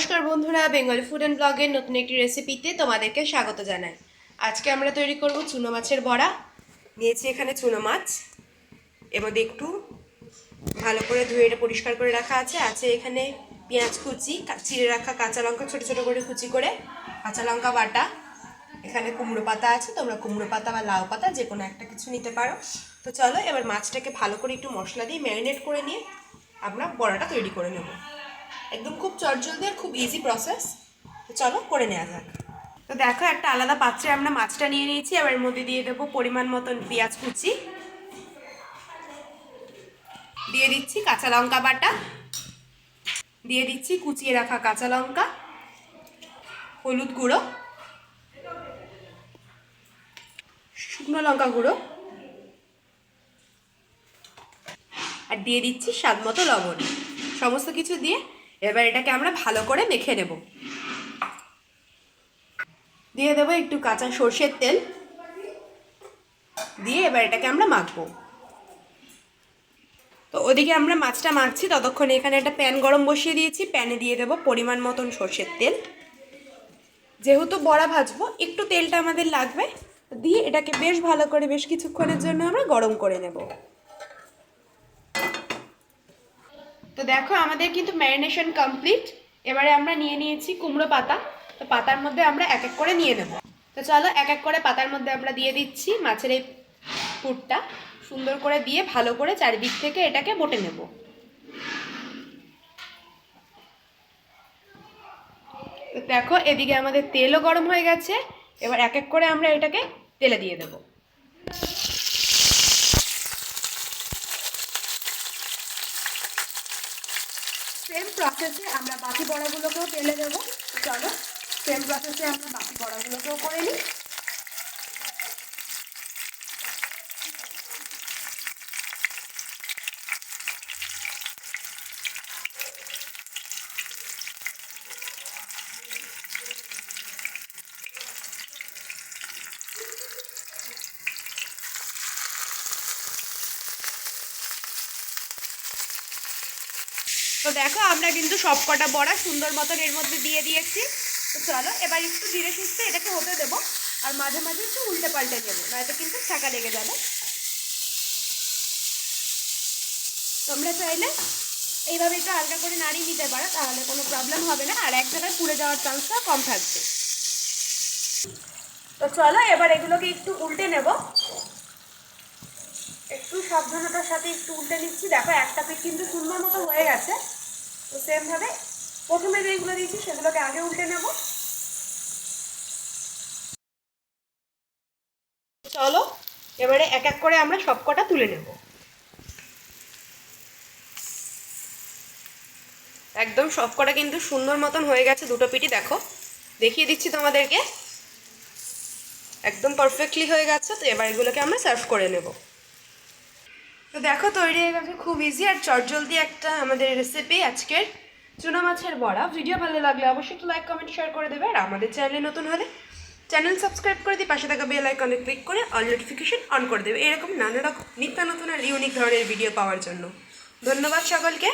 নমস্কার বন্ধুরা, Bengali food and ব্লগের নতুন একটি রেসিপিতে তোমাদেরকে স্বাগত জানাই। আজকে আমরা তৈরি করব চুনো মাছের বড়া। নিয়েছি এখানে চুনো মাছ। এর একটু ভালো করে ধুয়ে এটা পরিষ্কার করে রাখা আছে। আছে এখানে পেঁয়াজ কুচি চিড়ে রাখা কাঁচা লঙ্কা, ছোটো ছোটো করে কুচি করে কাঁচা লঙ্কা বাটা। এখানে কুমড়ো পাতা আছে, তোমরা কুমড়ো পাতা বা লাউ পাতা যে কোনো একটা কিছু নিতে পারো। তো চলো এবার মাছটাকে ভালো করে একটু মশলা দিয়ে ম্যারিনেট করে নিয়ে আমরা বড়াটা তৈরি করে নেব। একদম খুব চটজলদি আর খুব ইজি প্রসেস তো চলো করে নেওয়া যাক। তো দেখো, একটা আলাদা পাত্রে আমরা মাছটা নিয়ে নিয়েছি। এবার এর মধ্যে দিয়ে দেবো পরিমাণ মতন পেঁয়াজ কুচি। দিয়ে দিচ্ছি কাঁচা লঙ্কা বাটা। দিয়ে দিচ্ছি কুচিয়ে রাখা কাঁচা লঙ্কা, হলুদ গুঁড়ো, শুকনো লঙ্কা গুঁড়ো, আর দিয়ে দিচ্ছি স্বাদ মতো লবণ। সমস্ত কিছু দিয়ে এবার এটাকে আমরা ভালো করে মেখে নেব। দিয়ে দেবো একটু কাঁচা সর্ষের তেল। দিয়ে এবার এটাকে আমরা মাখবো। তো ওদিকে আমরা মাছটা মাখছি, ততক্ষণে এখানে একটা প্যান গরম বসিয়ে দিয়েছি। প্যানে দিয়ে দেবো পরিমাণ মতন সর্ষের তেল। যেহেতু বড়া ভাজবো, একটু তেলটা আমাদের লাগবে। দিয়ে এটাকে বেশ ভালো করে বেশ কিছুক্ষণের জন্য আমরা গরম করে নেব। তো দেখো, আমাদের কিন্তু ম্যারিনেশন কমপ্লিট এবারে আমরা নিয়ে নিয়েছি কুমড়ো পাতা। তো পাতার মধ্যে আমরা এক এক করে নিয়ে নেব। তো চলো, এক এক করে পাতার মধ্যে আমরা দিয়ে দিচ্ছি মাছের এই পুরটা। সুন্দর করে দিয়ে ভালো করে চারিদিক থেকে এটাকে বটে নেব। তো দেখো, এদিকে আমাদের তেলও গরম হয়ে গেছে। এবার এক এক করে আমরা এটাকে তেলে দিয়ে দেবো। প্রসেসে আমরা বাকি বড়াগুলোকেও তেলে দেবো। চলো সেম প্রসেসে আমরা বাকি বড়াগুলোকেও করে নিই। তো দেখো, আমরা কিন্তু সব কটা বড়া সুন্দর মতন এর মধ্যে দিয়ে দিয়েছি। তো চলো, এবার একটু ধীরে সুস্থে এটাকে হতে দেবো আর মাঝে মাঝে একটু উল্টে পাল্টে দেবো নয়তো কিন্তু ছাকা লেগে যাবে। তোমরা চাইলে এইভাবে একটু হালকা করে নাড়িয়ে নিতে পারো, তাহলে কোনো প্রবলেম হবে না। আর এক জায়গায় পুড়ে যাওয়ার চান্সটা কম থাকবে। তো চলো, এবার এগুলোকে একটু উল্টে নেব। একটু সাবধানতার সাথে একটু উল্টে নিচ্ছি। দেখো, একটা পিঠ কিন্তু সুন্দর মতো হয়ে গেছে। তো সেমভাবে প্রথমে যেগুলো দিয়েছি, সেগুলোকে আগে উল্টে নেব। চলো, এবারে এক এক করে আমরা সব কটা তুলে নেব। একদম সব কটা কিন্তু সুন্দর মতন হয়ে গেছে দুটো পিঠি দেখো। দেখিয়ে দিচ্ছি তোমাদেরকে। একদম পারফেক্টলি হয়ে গেছে, তো এবার এগুলোকে আমরা সার্ভ করে নেব। তো দেখো, তৈরি হয়ে গেছে খুব ইজি আর চটজলদি একটা আমাদের রেসিপি আজকের চুনা মাছের বড়া। ভিডিও ভালো লাগলে অবশ্যই একটু লাইক কমেন্ট শেয়ার করে দেবে আর আমাদের চ্যানেলে নতুন হলে চ্যানেল সাবস্ক্রাইব করে দিয়ে পাশে থাকা বেল আইকনে ক্লিক করে অল নোটিফিকেশন অন করে দেবে। এরকম নানা রকম নিত্য নতুন আর ইউনিক ধরনের ভিডিও পাওয়ার জন্য। ধন্যবাদ সকলকে।